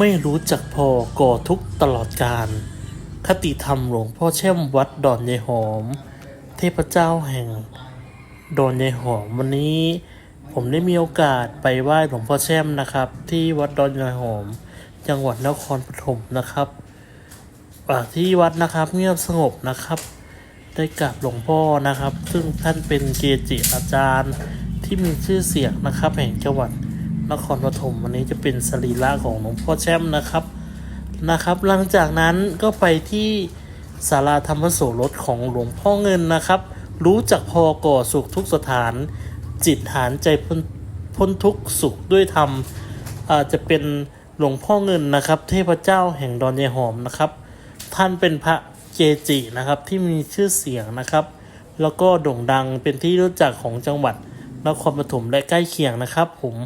ไม่รู้จักพอก่อทุกตลอดกาลคติธรรมหลวงพ่อแช่มวัดดอนยายหอม เทพเจ้าแห่ง ดอนยายหอมวันนี้ ผมได้มีโอกาสไปไหว้หลวงพ่อแช่มนะครับ ที่วัดดอนยายหอม จังหวัดนครปฐมนะครับที่วัดนะครับเงียบสงบนะครับ ได้กราบหลวงพ่อนะครับ ซึ่งท่านเป็นเกจิอาจารย์ที่มีชื่อเสียงนะครับแห่งจังหวัด นครปฐมวันนี้จะเป็นสรีระของหลวงพ่อแช่มนะครับนะครับ หลังจากนั้นก็ไปที่ศาลาธรรมโสรถของหลวงพ่อเงินนะครับ รู้จักพอก่อสุขทุกสถาน จิตหานใจพ้นพ้นทุกสุขด้วยธรรมอาจจะเป็นหลวงพ่อเงินนะครับ เทพเจ้าแห่งดอนยายหอมนะครับ ท่านเป็นพระเกจินะครับที่มีชื่อเสียงนะครับ แล้วก็โด่งดังเป็นที่รู้จักของจังหวัดนครปฐมและใกล้เคียงนะครับผม